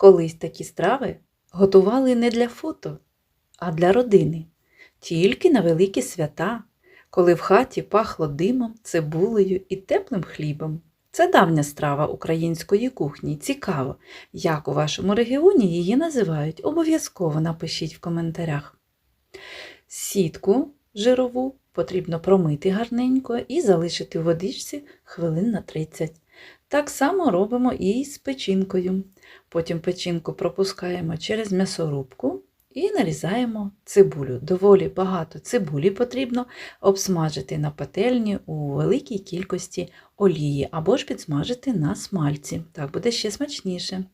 Колись такі страви готували не для фото, а для родини, тільки на великі свята, коли в хаті пахло димом, цибулею і теплим хлібом. Це давня страва української кухні. Цікаво, як у вашому регіоні її називають. Обов'язково напишіть в коментарях. Сітку жирову потрібно промити гарненько і залишити у водичці хвилин на 30. Так само робимо і з печінкою. Потім печінку пропускаємо через м'ясорубку і нарізаємо цибулю. Доволі багато цибулі потрібно обсмажити на пательні у великій кількості олії або ж підсмажити на смальці. Так буде ще смачніше.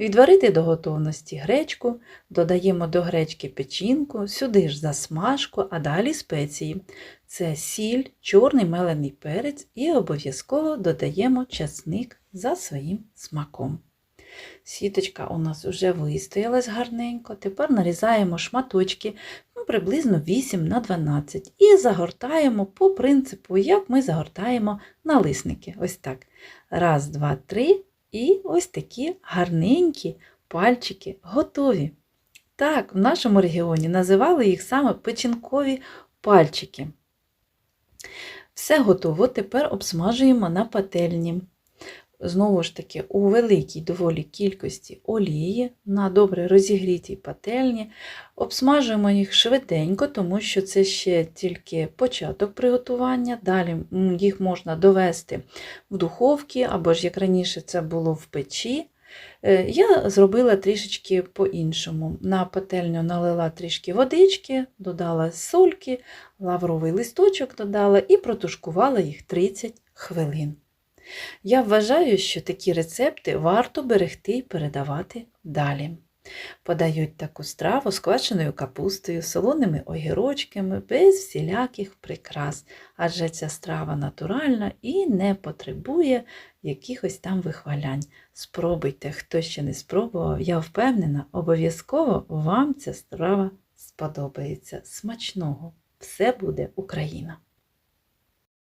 Відварити до готовності гречку, додаємо до гречки печінку, сюди ж засмажку, а далі спеції. Це сіль, чорний мелений перець і обов'язково додаємо часник за своїм смаком. Сіточка у нас вже вистоялась гарненько. Тепер нарізаємо шматочки ну, приблизно 8 на 12 і загортаємо по принципу, як ми загортаємо налисники. Ось так. Раз, два, три. І ось такі гарненькі пальчики готові. Так, в нашому регіоні називали їх саме печінкові пальчики. Все готово, тепер обсмажуємо на пательні. Знову ж таки, у великій доволі кількості олії на добре розігрітій пательні. Обсмажуємо їх швиденько, тому що це ще тільки початок приготування. Далі їх можна довести в духовці, або ж, як раніше, це було в печі. Е, Я зробила трішечки по-іншому. На пательню налила трішки водички, додала сольки, лавровий листочок додала і протушкувала їх 30 хвилин. Я вважаю, що такі рецепти варто берегти і передавати далі. Подають таку страву з квашеною капустою, солоними огірочками, без всіляких прикрас, адже ця страва натуральна і не потребує якихось там вихвалянь. Спробуйте, хто ще не спробував, я впевнена, обов'язково вам ця страва сподобається. Смачного! Все буде Україна!